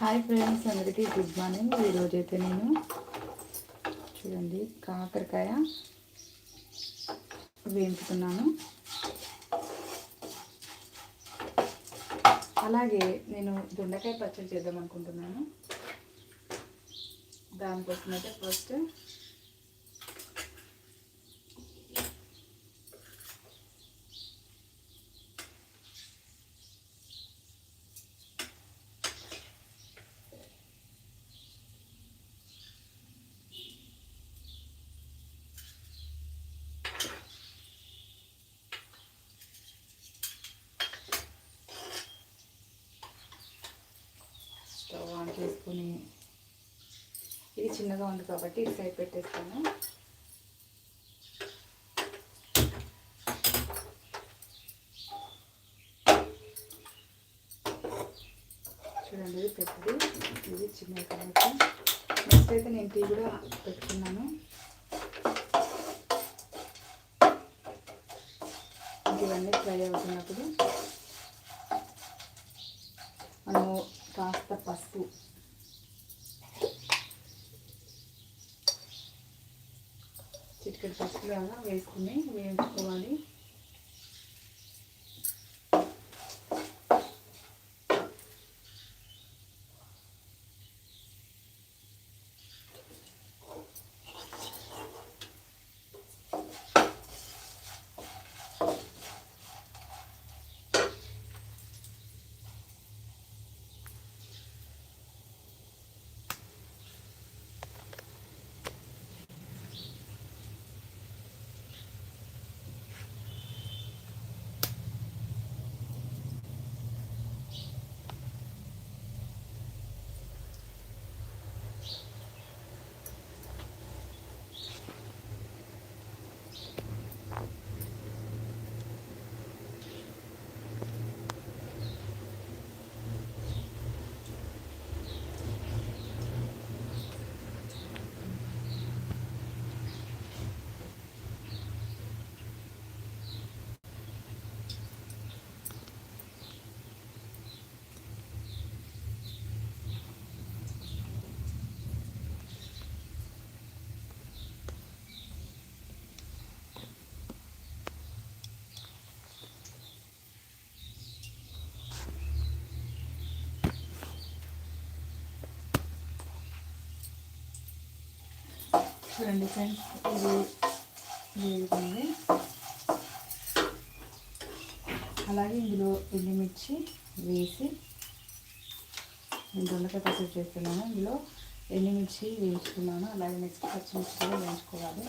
Hi friends అందరికీ good morning. ఈరోజు అయితే నేను చూడండి కాకరకాయ వేపుతున్నాను అలాగే నేను దొండకాయ పచ్చడి చేద్దాం అనుకుంటున్నాను. దానికోసం అయితే ఫస్ట్ స్టవ్ ఆన్ చేసుకుని ఇది చిన్నగా ఉంది కాబట్టి ఇటు సైడ్ పెట్టేస్తాను. చూడండి ఇది పెద్దది ఇది చిన్నది కాబట్టి నెక్స్ట్ అయితే నేను టీ కూడా పెట్టుకున్నాను. ఇవన్నీ ఫ్రై అవుతున్నప్పుడు మనము కాస్త పసుపు చిటికెడు పసుపు లాగా వేసుకుని వేయించుకోవాలి చూడండి ఫ్రెండ్స్ ఇది వేగుతుంది అలాగే ఇందులో ఎండుమిర్చి వేసి నేను దొండకాయ పచ్చడి చేస్తున్నాను. ఇందులో ఎండుమిర్చి వేయించుకున్నాను అలాగే నెక్స్ట్ పచ్చిమిర్చి కూడా వేయించుకోవాలి.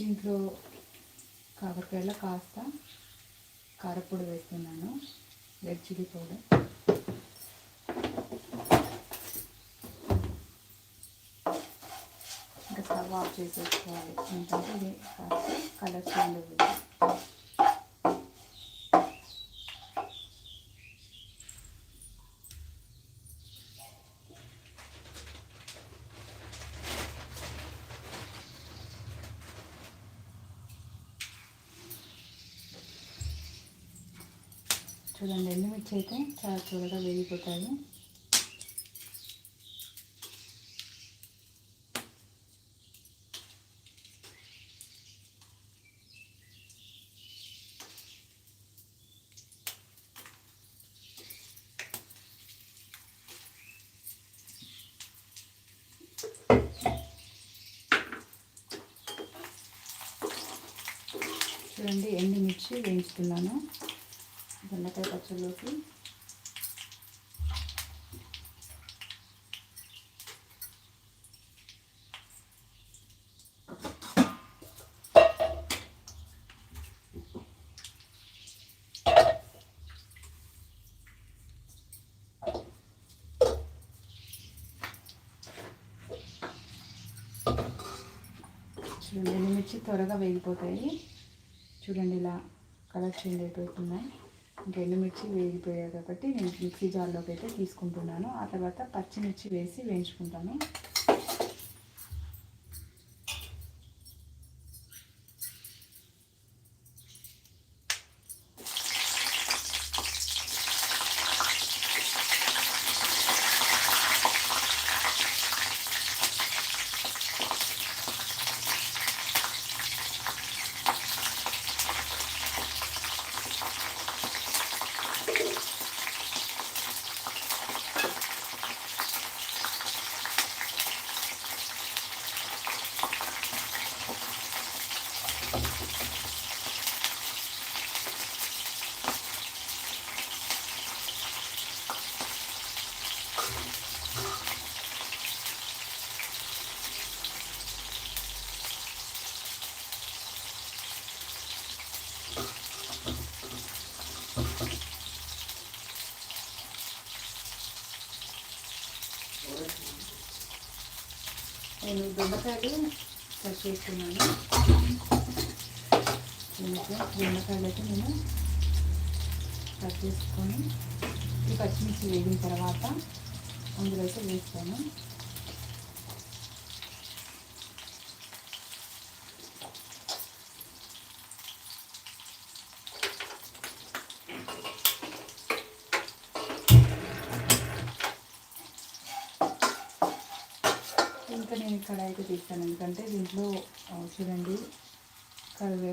దీంట్లో కాకరకాయలో కాస్త కారపొడి వేస్తున్నాను. రెడ్ చిల్లీ పౌడర్ ఇంకా స్టవ్ ఆఫ్ చేసేసుకోవాలి. ఎందుకంటే ఇది కలర్ చేంజ్ అవుతుంది చూడండి అయితే చాలా త్వరగా వేగిపోతాయి. చూడండి ఎండుమిర్చి వేయించుతున్నాను దొండకాయ పచ్చడిలోకి. చూడండి మిర్చి త్వరగా వేగిపోతాయి. చూడండి ఇలా కలర్ చేంజ్ అయిపోతున్నాయి. ఇంకా ఎండుమిర్చి వేగిపోయాయి కాబట్టి నేను మిక్సీ జార్లోకి అయితే తీసుకుంటున్నాను. ఆ తర్వాత పచ్చిమిర్చి వేసి వేయించుకుంటాను నేను దొండకాయలు కట్ చేసుకున్నాను దొండకాయలు అయితే నేను కట్ చేసుకొని ఈ పచ్చిమిర్చి వేగిన తర్వాత అందులో అయితే వేస్తాను. ఇంకా నేను ఇక్కడ అయితే తీస్తాను. ఎందుకంటే దీంట్లో చూడండి కరివే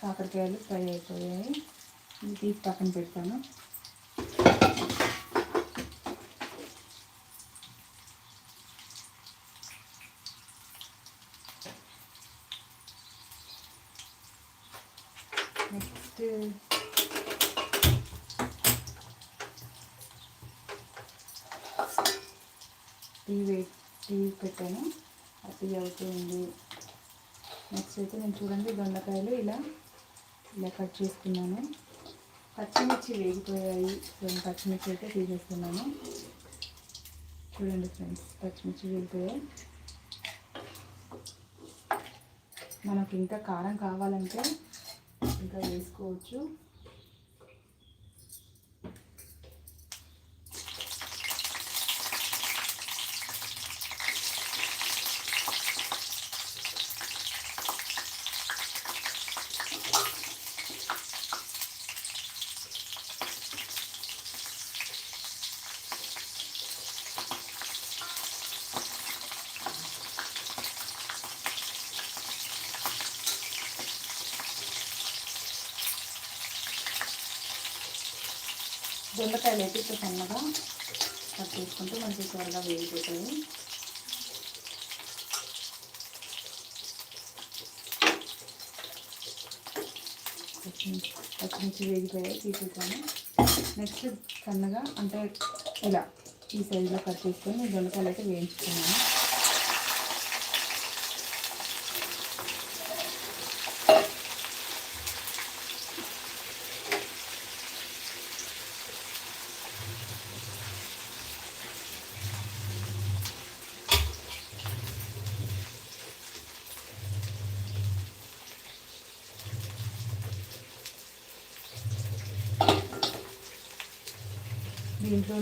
కాకరకాయలు ఫ్రై అయిపోయాయి. ఇది తీసి పక్కన పెడతాను నెక్స్ట్ టీ వే టీ పెట్టాను. అది అవుతుంది. నెక్స్ట్ అయితే నేను చూడండి దొండకాయలు ఇలా ఇలా కట్ చేసుకున్నాను. పచ్చిమిర్చి వేగిపోయాయి. సో పచ్చిమిర్చి అయితే తీసేస్తున్నాను. చూడండి ఫ్రెండ్స్ పచ్చిమిర్చి వేగిపోయాయి. మనకు ఇంకా కారం కావాలంటే ఇంకా వేసుకోవచ్చు. ఉల్లిపాయలు అయితే సన్నగా కట్ చేసుకుంటే మనకి త్వరగా వేగిపోతుంది పచ్చిమిర్చి పచ్చిమిర్చి వేగిపోయాయి తీసేసాను నెక్స్ట్ సన్నగా అంటే ఇలా ఈ సైజులో కట్ చేసుకొని దొండకాయలు అయితే వేయించుకున్నాను.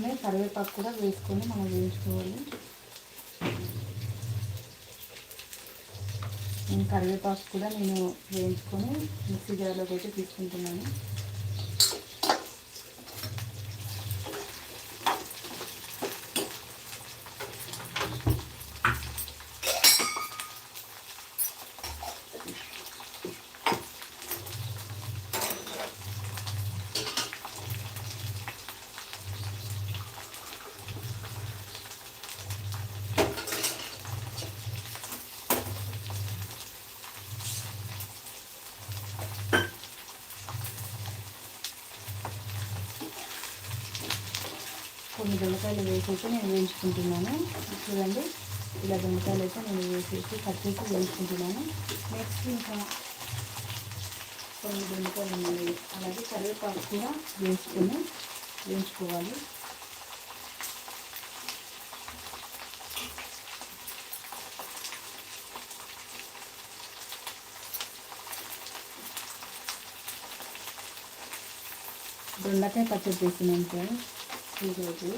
దీంట్లోనే కరివేపాకు కూడా వేసుకొని మనం వేయించుకోవాలి. నేను కరివేపాకు కూడా నేను వేయించుకొని మిక్సీ జార్లోకి అయితే తీసుకుంటున్నాను. కొన్ని దొండకాయలు వేసేసి నేను వేయించుకుంటున్నాను. చూడండి ఇలా దొండకాయలు అయితే నేను వేసేసి కట్ చేసి వేయించుకుంటున్నాను. నెక్స్ట్ ఇంకా కొన్ని దొండకాయలు ఉన్నాయి. అలాగే కరివేపాకు కూడా వేసుకుని వేయించుకోవాలి. దొండకాయ పచ్చడి చేసినాను ఫ్రెండ్స్. ఈరోజు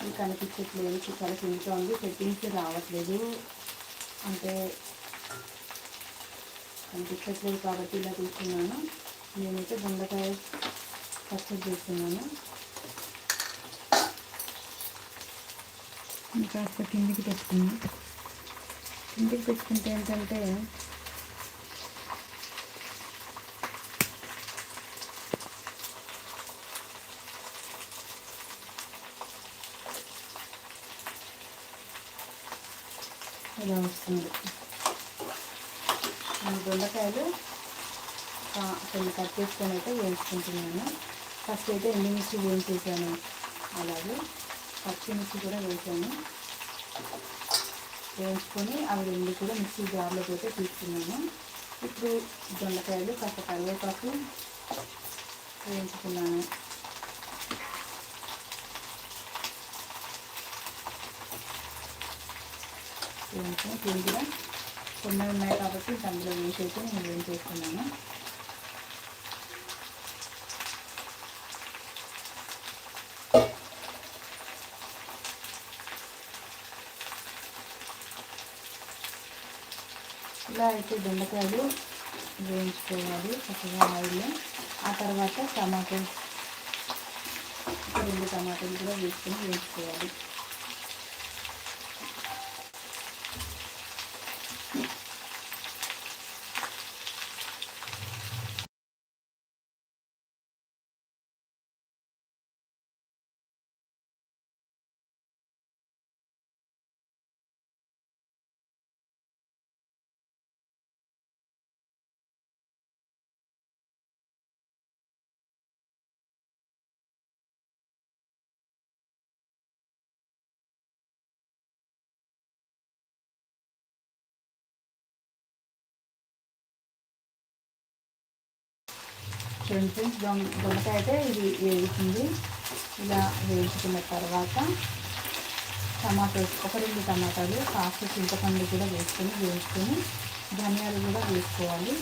మీకు కనిపించట్లేదు చాలా సింపుల్గా ఉంది సెట్టింగ్స్ రావట్లేదు. అంటే కనిపించట్లేదు కాబట్టి ఇలా తీసుకున్నాను. నేనైతే దొండకాయ పచ్చడి చేస్తున్నాను. కాస్త కిందికి పెట్టుకున్నాను కిందికి పెట్టుకుంటే ఏంటంటే వేసుకొని అయితే వేయించుకుంటున్నాను. ఫస్ట్ అయితే ఎండుమిర్చి వేయించేసాను. అలాగే పచ్చిమిర్చి కూడా వేసాను. వేయించుకొని అవి రెండు కూడా మిక్సీ జార్లోకి అయితే తీసుకున్నాను. ఇప్పుడు దొండకాయలు కాస్త కరివేపాకు వేయించుకున్నాను. వేయించుకొని పిండిగా కొన్ని ఉన్నాయి కాబట్టి అందులో వేసి అయితే నేను వేయించేసుకున్నాను అయితే బెండకాయలు వేయించుకోవాలి చక్కగా ఆయిల్లో. ఆ తర్వాత టమాటో రెండు టమాటాలు కూడా వేసుకొని వేయించుకోవాలి. చూడండి ఫ్రెండ్స్ దొంగ దొండకాయ అయితే ఇది వేసింది ఇలా వేయించుకున్న తర్వాత టమాటోస్ ఒక రెండు టమాటాలు కాస్త చింతపండు కూడా వేసుకొని వేయించుకొని ధనియాలు కూడా వేసుకోవాలి.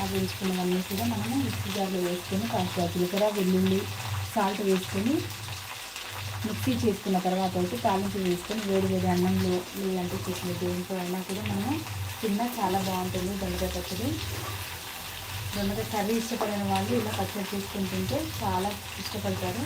ఆ వేయించుకున్నవన్నీ కూడా మనము మిక్సీ జార్లో వేసుకొని కాస్త జీలకర్ర వెల్లుల్లి సాల్ట్ వేసుకొని మిక్సీ చేసుకున్న తర్వాత అయితే తాలింపు వేసుకొని వేడి వేడి అన్నంలో లేదంటే చేసిన దేంట్లో అయినా కూడా మనం తిన్నా చాలా బాగుంటుంది దొండకాయ పచ్చడి. దొండకాయ కర్రీ ఇష్టపడిన వాళ్ళు ఇలా పచ్చడి చేసుకుంటుంటే చాలా ఇష్టపడతారు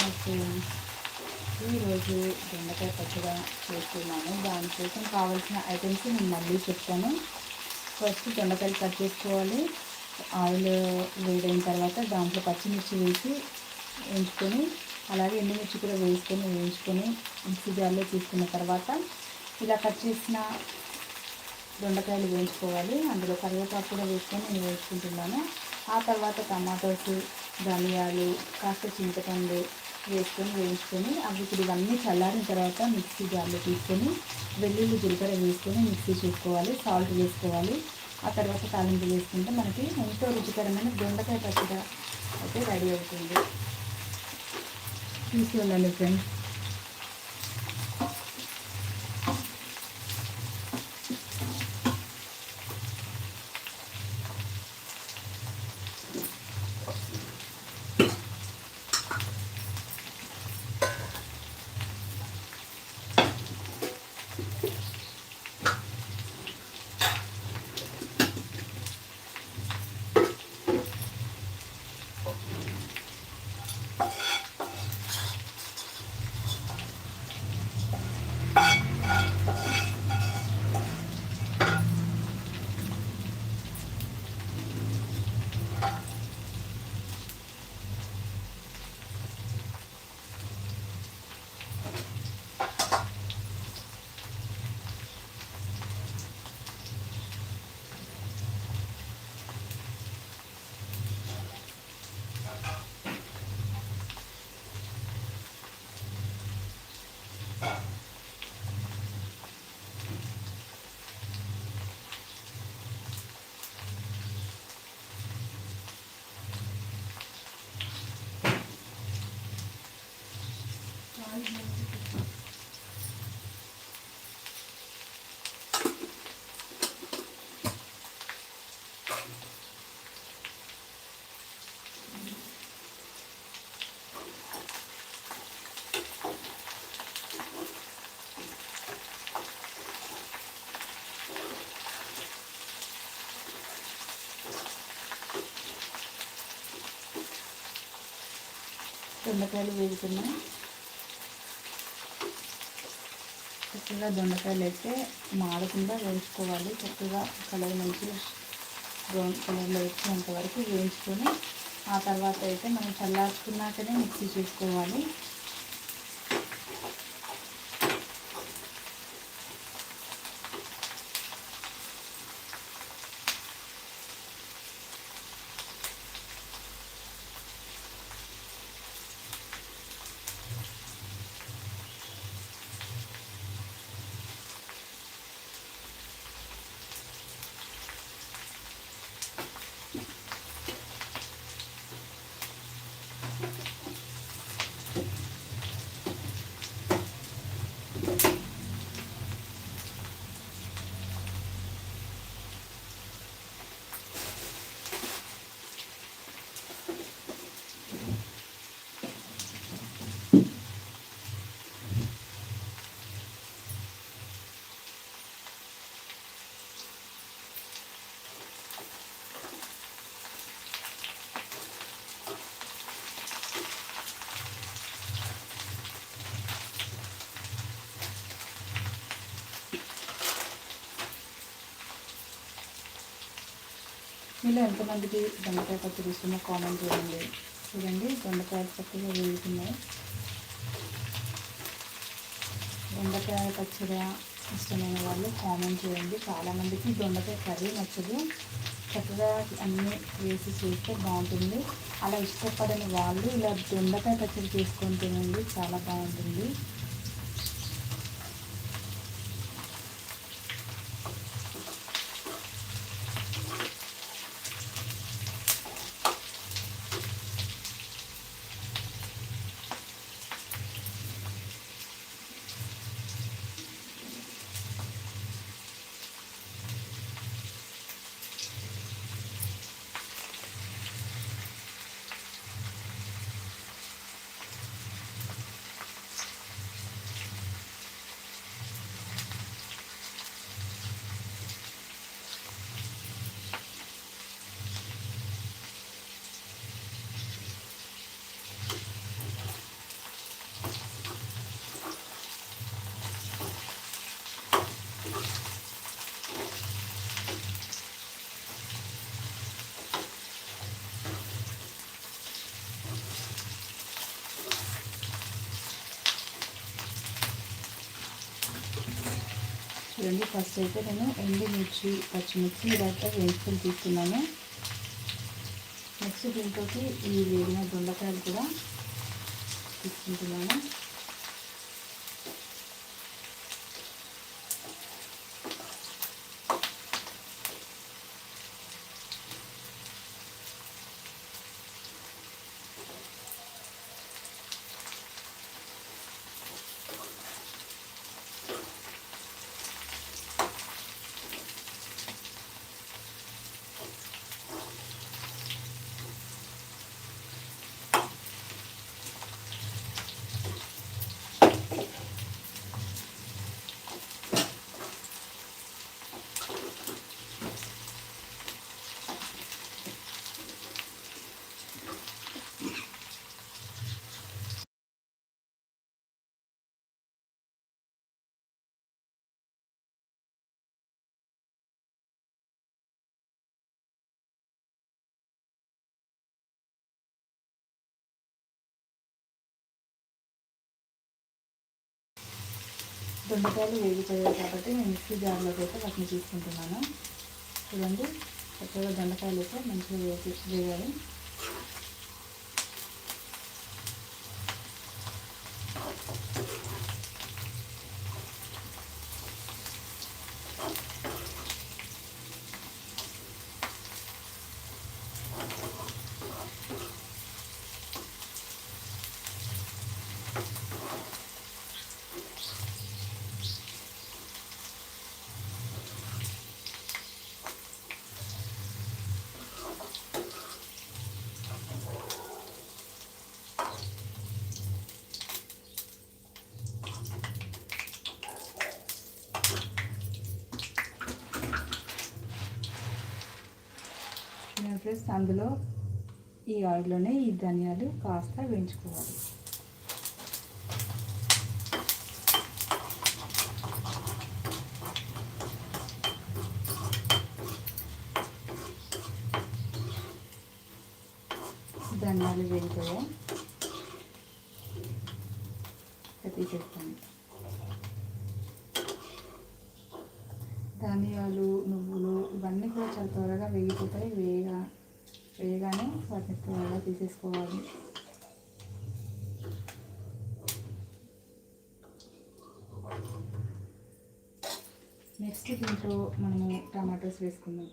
ఓకే ఈరోజు బెండకాయ పచ్చడి కోసం కావాల్సిన ఐటమ్స్ నేను మళ్ళీ చెప్తాను. ఫస్ట్ దొండకాయలు కట్ చేసుకోవాలి. ఆయిల్ వేడైన తర్వాత దాంట్లో పచ్చిమిర్చి వేసి వేయించుకొని అలాగే ఎండుమిర్చి కూడా వేసుకొని వేయించుకొని మిక్సీ జార్లో తీసుకున్న తర్వాత ఇలా కట్ చేసిన దొండకాయలు వేయించుకోవాలి. అందులో కరివేపాకు కూడా వేసుకొని నేను వేసుకుంటున్నాను. ఆ తర్వాత టమాటోస్ ధనియాలు కాస్త చింతపండు వేసుకొని వేయించుకొని అవి ఇప్పుడు ఇవన్నీ చల్లారిన తర్వాత మిక్సీ జార్లో తీసుకొని వెల్లుల్లి జీలకర్ర వేసుకొని మిక్సీ చేసుకోవాలి సాల్ట్ వేసుకోవాలి. ఆ తర్వాత తాలింపు వేసుకుంటే మనకి ఎంతో రుచికరమైన దొండకాయ పచ్చడి అయితే రెడీ అవుతుంది. తీసుకెళ్ళాలి ఫ్రెండ్స్. దొండకాయలు వేగుతున్నాయి చక్కగా దొండకాయలు అయితే మాడకుండా వేయించుకోవాలి. చక్కగా కలర్ మంచి బ్రౌన్ కలర్లో వచ్చేంత వరకు వేయించుకొని ఆ తర్వాత అయితే మనం చల్లార్చుకున్నాకనే మిక్సీ చేసుకోవాలి. మీలో ఎంతమందికి దొండకాయ పచ్చడి ఇష్టమో కామెంట్ చేయండి. చూడండి దొండకాయ చక్కగా వేగుతున్నాయి దొండకాయ పచ్చడి ఇష్టమైన వాళ్ళు కామెంట్ చేయండి. చాలామందికి దొండకాయ కర్రీ నచ్చదు. చక్కగా అన్నీ వేసి చేస్తే బాగుంటుంది. అలా ఇష్టపడని వాళ్ళు ఇలా దొండకాయ పచ్చడి చేసుకొని తినండి చాలా బాగుంటుంది. చూడండి. ఫస్ట్ అయితే నేను ఎండుమిర్చి పచ్చిమిర్చి ఇదంతా వేసుకొని తీసుకున్నాను నెక్స్ట్ దీంట్లోకి ఈ వేడిన దొండకాయలు కూడా తీసుకుంటున్నాను. దొండకాయలు వేగిపోయాయి కాబట్టి నేను మిక్సీ జార్లోకి అయితే వాటిని తీసుకుంటున్నాను. చూడండి చక్కగా దొండకాయలు అయితే మంచిగా వేగి వేయాలి ఫ్రెండ్స్ అందులో ఈ ఆయిల్లోనే ఈ ధనియాలు కాస్త వేయించుకోవాలి. ధనియాలు వేగిపోయాయి తీసేస్తాను ధనియాలు నువ్వులు ఇవన్నీ కూడా చాలా త్వరగా వేగిపోతాయి వేగా వేయగానే వాటిని త్వరగా తీసేసుకోవాలి? నెక్స్ట్ దీంట్లో మనము టమాటోస్ వేసుకుందాం.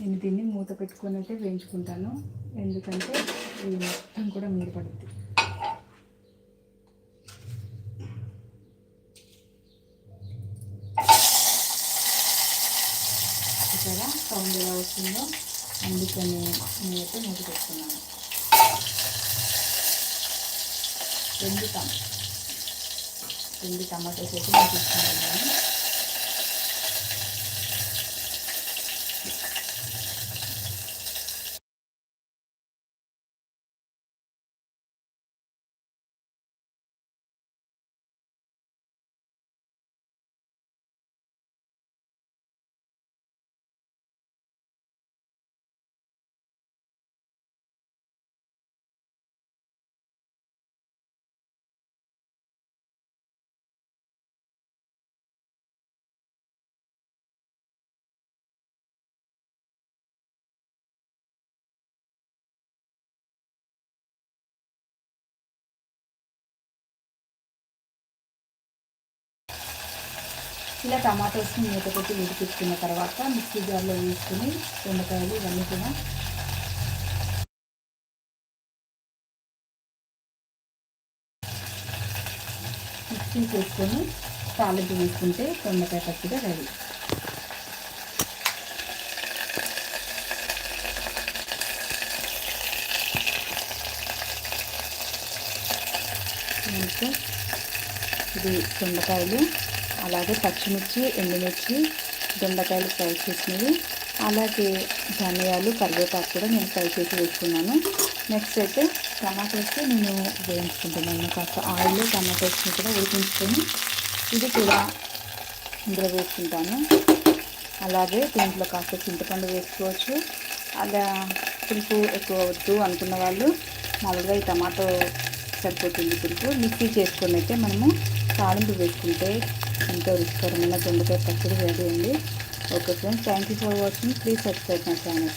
నేను దీన్ని మూత పెట్టుకొని అయితే వేయించుకుంటాను. ఎందుకంటే ఇది మొత్తం కూడా మీరు పడుతుంది సౌండ్ ఎలా వస్తుందో అందుకని నేనైతే మూత పెట్టుకున్నాను. రెండు టమా రెండు టమాటోస్ అయితే నేను తీసుకున్నాను ఇలా టమాటోస్ని మూత పెట్టి ఉడికించుకున్న తర్వాత మిక్సీ జార్లో వేసుకుని దొండకాయలు ఇవన్నీ కూడా మిక్సీ చేసుకొని తాలింపు వేసుకుంటే దొండకాయ పచ్చిగా రెడీ. ఇది దొండకాయలు అలాగే పచ్చిమిర్చి ఎండుమిర్చి దొండకాయలు ఫ్రై చేసినవి. అలాగే ధనియాలు కరివేపాకు కూడా నేను ఫ్రై చేసి వేసుకున్నాను. నెక్స్ట్ అయితే టమాటోస్ నేను వేయించుకుంటున్నాను కాస్త ఆయిల్ టమాటోస్ని కూడా ఉడికించుకొని ఇది కూడా ఇందులో వేసుకుంటాను. అలాగే దీంట్లో కాస్త చింతపండు వేసుకోవచ్చు. అలా పులుపు ఎక్కువ వద్దు అనుకున్న వాళ్ళు మామూలుగా ఈ టమాటో సరిపోతుంది పులుపు. మిక్సీ చేసుకొని అయితే మనము తాలింపు వేసుకుంటే ఎంతో రుచికరమైన దొండకాయ పచ్చడి రెడీ అండి okay friends thank you for watching please subscribe my channel